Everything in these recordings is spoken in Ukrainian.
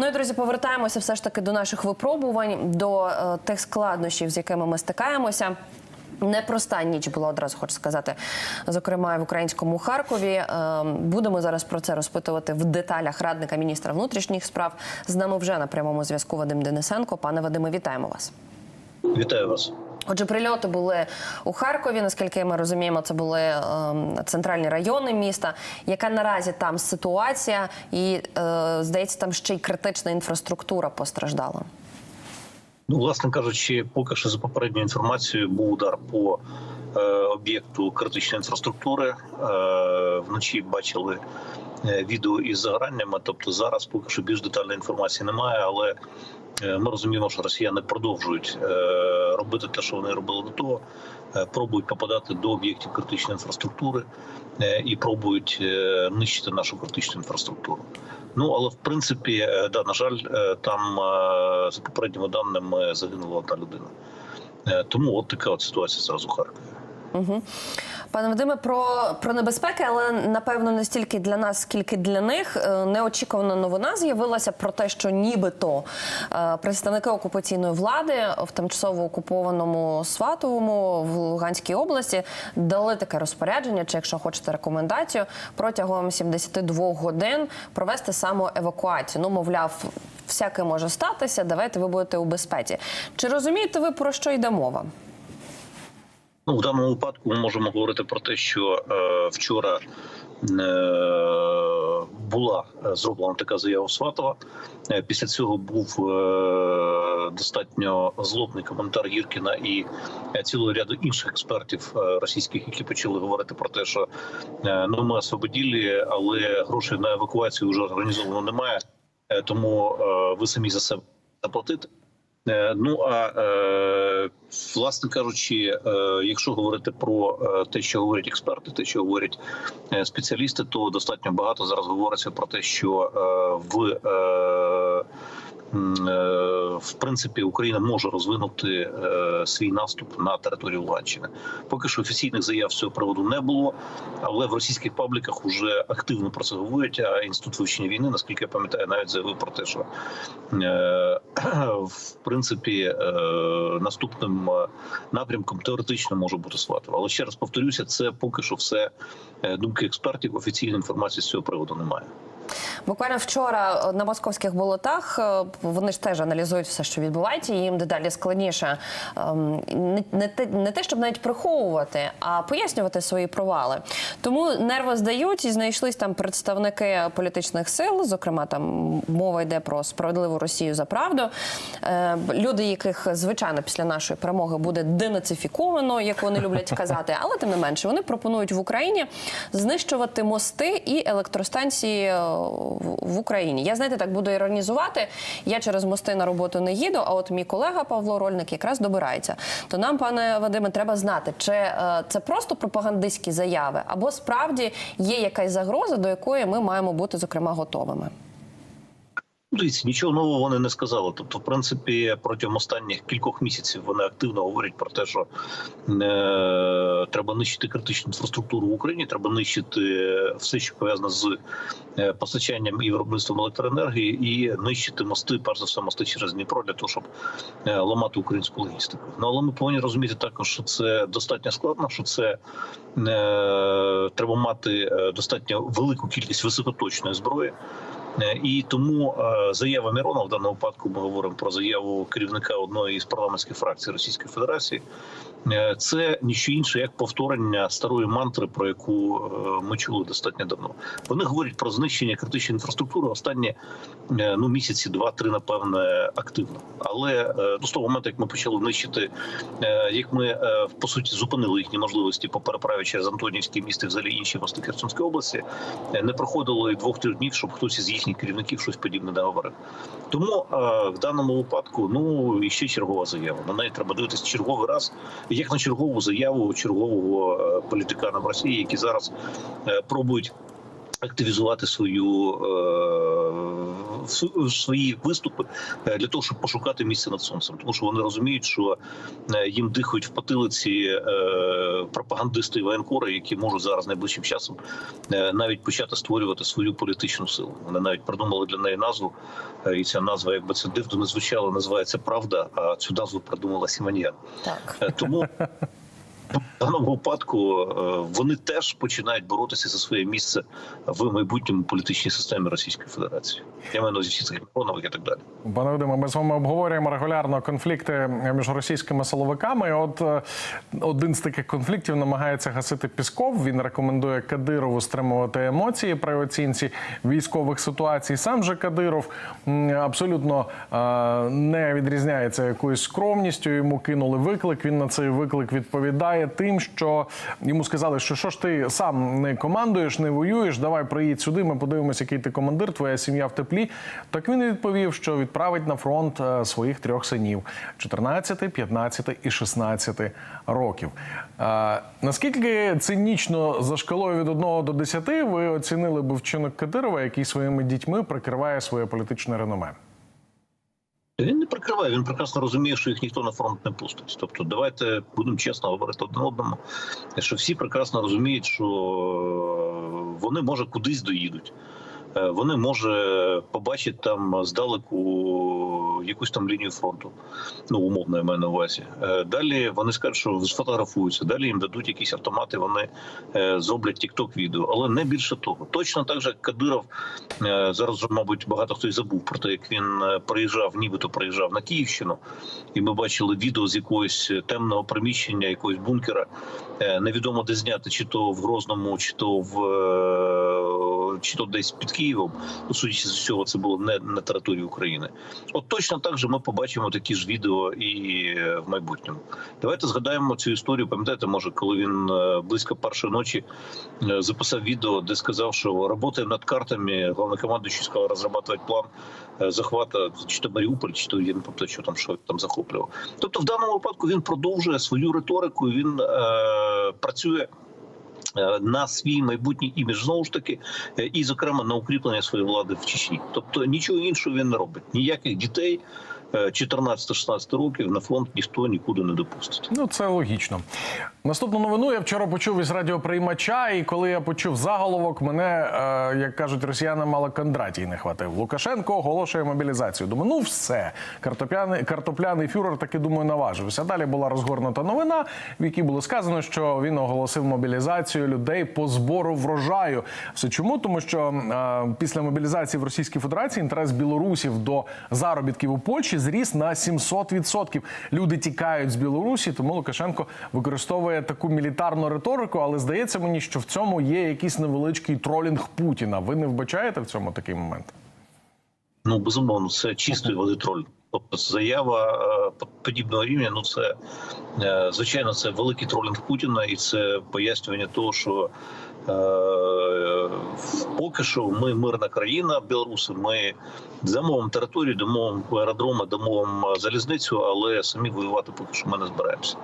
Ну і друзі, повертаємося все ж таки до наших випробувань, до е, тих складнощів, з якими ми стикаємося. Непроста ніч була одразу, хочу сказати, зокрема в українському Харкові. Е, Будемо зараз про це розпитувати в деталях радника міністра внутрішніх справ. З нами вже на прямому зв'язку Вадим Денисенко. Пане Вадиме, вітаємо вас. Вітаю вас. Отже, прильоти були у Харкові. Наскільки ми розуміємо, це були ем, центральні райони міста. Яка наразі там ситуація? І е, здається, там ще й критична інфраструктура постраждала. Ну, власне кажучи, поки що за попередньою інформацією був удар по е, об'єкту критичної інфраструктури. Е, вночі бачили е, відео із загораннями. Тобто зараз поки що більш детальної інформації немає, але е, ми розуміємо, що росіяни продовжують е, робити те, що вони робили до того. Е, Пробують попадати до об'єктів критичної інфраструктури е, і пробують е, нищити нашу критичну інфраструктуру. Ну але в принципі, да, на жаль, там за попередніми даними загинула одна людина. Тому от така от ситуація зараз у Харкові. Угу. Пане Вадиме, про, про небезпеки, але напевно не стільки для нас, скільки для них. Е, Неочікувана новина з'явилася про те, що нібито е, представники окупаційної влади в тимчасово окупованому Сватовому в Луганській області дали таке розпорядження, чи якщо хочете рекомендацію, протягом 72 годин провести самоевакуацію. Ну, мовляв, всяке може статися. Давайте ви будете у безпеці. Чи розумієте ви про що йде мова? Ну, в даному випадку ми можемо говорити про те, що е, вчора е, була е, зроблена така заява Сватова. Е, після цього був достатньо злобний коментар Гіркіна і цілого ряду інших експертів російських, які почали говорити про те, що ну ми освободили, але грошей на евакуацію вже організовано немає. Тому ви самі за себе заплатите. Е, Ну а е, власне кажучи, е, якщо говорити про те, що говорять експерти, те, що говорять спеціалісти, то достатньо багато зараз говориться про те, що в в принципі Україна може розвинути е, свій наступ на територію Луганщини. Поки що офіційних заяв з цього приводу не було, але в російських пабліках вже активно про це говорять. А інститут вивчення війни, наскільки я пам'ятаю, навіть заявив про те, що е, в принципі е, наступним напрямком теоретично може бути Сватово. Але ще раз повторюся, це поки що все думки експертів. Офіційної інформації з цього приводу немає. Буквально вчора е, на московських болотах е, вони ж теж аналізують все, що відбувається. і Їм дедалі складніше ем, не, не, те, не те, щоб навіть приховувати, а пояснювати свої провали. Тому нерви здають і знайшлись там представники політичних сил. Зокрема, там мова йде про справедливу Росію за правду. Е, люди, яких звичайно після нашої перемоги буде денацифіковано, як вони люблять казати, але тим не менше вони пропонують в Україні знищувати мости і електростанції в Україні. Я знаєте, так буду іронізувати. Я через мости на роботу не їду. А от мій колега Павло Рольник якраз добирається. То нам, пане Вадиме, треба знати, чи е, це просто пропагандистські заяви, або справді є якась загроза, до якої ми маємо бути зокрема готовими. Ну, Дивіться, нічого нового вони не сказали. Тобто, в принципі, протягом останніх кількох місяців вони активно говорять про те, що е, треба нищити критичну інфраструктуру в Україні, треба нищити все, що пов'язане з е, постачанням і виробництвом електроенергії, і нищити мости, перш за все, мости через Дніпро для того, щоб е, ламати українську логістику. Ну але ми повинні розуміти також, що це достатньо складно, що це е, треба мати е, достатньо велику кількість високоточної зброї. Е, І тому е, заява Мірона в даному випадку ми говоримо про заяву керівника одної із парламентських фракцій Російської Федерації. е, Це ніщо інше як повторення старої мантри, про яку ми чули достатньо давно. Вони говорять про знищення критичної інфраструктури останні ну місяці, два-три, напевне, активно. Але ну, з того моменту, як ми почали нищити, як ми по суті зупинили їхні можливості по переправі через Антонівський міст і взагалі інші мости Херсонської області, не проходило і двох-трьох днів, щоб хтось із їхніх керівників щось подібне не говорив. Тому е, в даному випадку, ну і ще чергова заява. На неї треба дивитися черговий раз, як на чергову заяву чергового е, політикана в Росії, які зараз е, пробують активізувати свою свої виступи е, для того, щоб пошукати місце над сонцем, тому що вони розуміють, що е, їм дихають в потилиці е, пропагандисти і воєнкори, які можуть зараз найближчим часом навіть почати створювати свою політичну силу. Вони навіть придумали для неї назву, і ця назва, якби це дивно не звучало, називається Правда. А цю назву придумала Сіманіян. Так. Тому даному випадку е, вони теж починають боротися за своє місце в майбутньому політичній системі Російської Федерації. Я маю на увазі цих і так далі. Пане Вадиме, ми з вами обговорюємо регулярно конфлікти між російськими силовиками. От е, один з таких конфліктів намагається гасити Пісков. Він рекомендує Кадирову стримувати емоції при оцінці військових ситуацій. Сам же Кадиров абсолютно е, не відрізняється якоюсь скромністю. Йому кинули виклик. Він на цей виклик відповідає тим, що йому сказали, що що ж ти сам не командуєш, не воюєш. Давай приїдь сюди. Ми подивимося, який ти командир, твоя сім'я в теплі. Так він відповів, що відправить на фронт е, своїх трьох синів 14, 15 і 16 років. Е, Наскільки цинічно за шкалою від 1 до 10 ви оцінили би вчинок Кадирова, який своїми дітьми прикриває своє політичне реноме? Він не прикриває, він прекрасно розуміє, що їх ніхто на фронт не пустить. Тобто, давайте будемо чесно говорити один одному, що всі прекрасно розуміють, що вони може кудись доїдуть. Е, Вони може побачать там здалеку якусь там лінію фронту. Ну умовно я маю на увазі. Е, Далі вони скажуть, що сфотографуються. Далі їм дадуть якісь автомати. Вони е, зроблять тікток відео, але не більше того. Точно так же як Кадиров зараз, мабуть, багато хто й забув про те, як він приїжджав, нібито приїжджав на Київщину, і ми бачили відео з якогось темного приміщення, якогось бункера. Невідомо де зняти, чи то в Грозному, чи то в чи то десь під Києвом. Ну, судячи з усього, це було не на території України. От точно так же ми побачимо такі ж відео і е, в майбутньому. Давайте згадаємо цю історію. Пам'ятаєте, може, коли він е, близько першої ночі е, записав відео, де сказав, що працює над картами. Головнокомандуючий сказав розробляти план захвата чи то Маріуполь, чи то я не пам'ятаю, що там що там захоплював. Тобто, в даному випадку він продовжує свою риторику. Він е, працює. Е, На свій майбутній імідж знову ж таки, е, і зокрема на укріплення своєї влади в Чечні. Тобто нічого іншого він не робить. Ніяких дітей е, 14-16 років на фронт ніхто нікуди не допустить. Ну, це логічно. Наступну новину я вчора почув із радіоприймача, і коли я почув заголовок, мене, е, як кажуть росіяни, мало Кондратій не хватив. Лукашенко оголошує мобілізацію. Думаю, ну все. Картопляний, картопляний фюрер таки думаю наважився. Далі була розгорнута новина, в якій було сказано, що він оголосив мобілізацію людей по збору врожаю. Все чому? Тому що е, після мобілізації в Російській Федерації інтерес білорусів до заробітків у Польщі зріс на 700%. Люди тікають з Білорусі, тому Лукашенко використовує таку мілітарну риторику. Але здається мені, що в цьому є якийсь невеличкий тролінг Путіна. Ви не вбачаєте в цьому такий момент? Ну безумовно, це чистої води троль. Тобто заява е, подібного рівня. Ну це е, звичайно, це великий тролінг Путіна, і це пояснювання того, що е, поки що ми мирна країна, білоруси. Ми замовимо територію, дамо аеродроми, дамо вам залізницю, але самі воювати поки що ми не збираємося.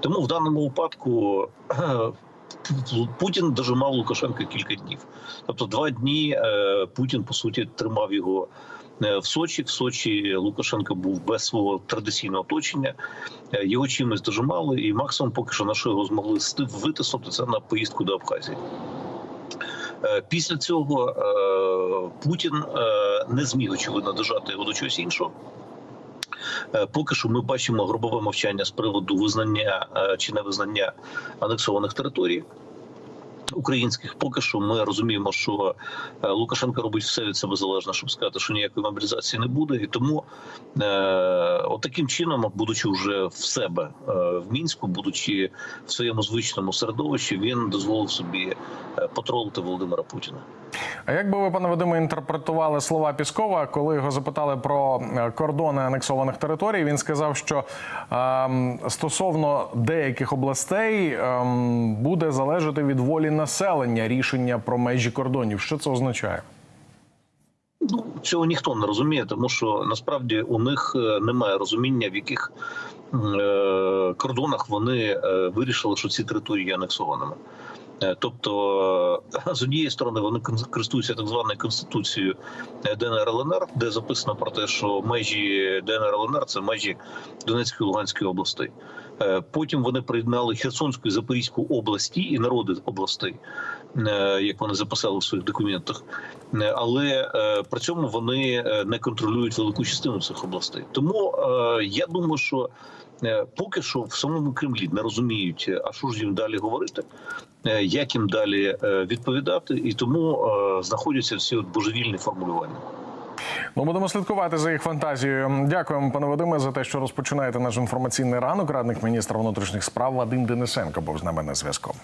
Тому в даному випадку. Путін дожимав Лукашенка кілька днів. Тобто, два дні Путін по суті тримав його в Сочі. В Сочі Лукашенко був без свого традиційного оточення. Е, Його чимось дожимали, і максимум, поки що на що його змогли витиснути, це на поїздку до Абхазії. Е, Після цього е, Путін е, не зміг очевидно дожати його до чогось іншого. Е, Поки що ми бачимо грубове мовчання з приводу визнання е, чи невизнання анексованих територій. Українських поки що ми розуміємо, що е, Лукашенко робить все від себе залежно, щоб сказати, що ніякої мобілізації не буде, і тому е, отаким чином, будучи вже в себе е, в мінську, будучи в своєму звичному середовищі, він дозволив собі е, потролити Володимира Путіна. А як би ви, пане Вадиме, інтерпретували слова Піскова, коли його запитали про е, кордони анексованих територій? Він сказав, що ем, стосовно деяких областей ем, буде залежати від волі населення рішення про межі кордонів. Що це означає? Ну цього ніхто не розуміє, тому що насправді у них е, немає розуміння, в яких е, кордонах вони е, вирішили, що ці території є анексованими. Е, Тобто, е, з однієї сторони, вони користуються так званою конституцією е, ДНР ЛНР, де записано про те, що межі ДНР ЛНР це межі Донецької і Луганської областей. Е, Потім вони приєднали Херсонську і Запорізьку області і народи областей, як вони записали в своїх документах. Е, Але е, при цьому вони е, не контролюють велику частину цих областей. Тому е, я думаю, що е, поки що в самому Кремлі не розуміють, е, а що ж їм далі говорити, е, як їм далі е, відповідати, і тому е, знаходяться всі от божевільні формулювання. Ну, будемо слідкувати за їх фантазією. Дякуємо, пане Вадиме, за те, що розпочинаєте наш інформаційний ранок. Радник міністра внутрішніх справ Вадим Денисенко був з нами на зв'язку.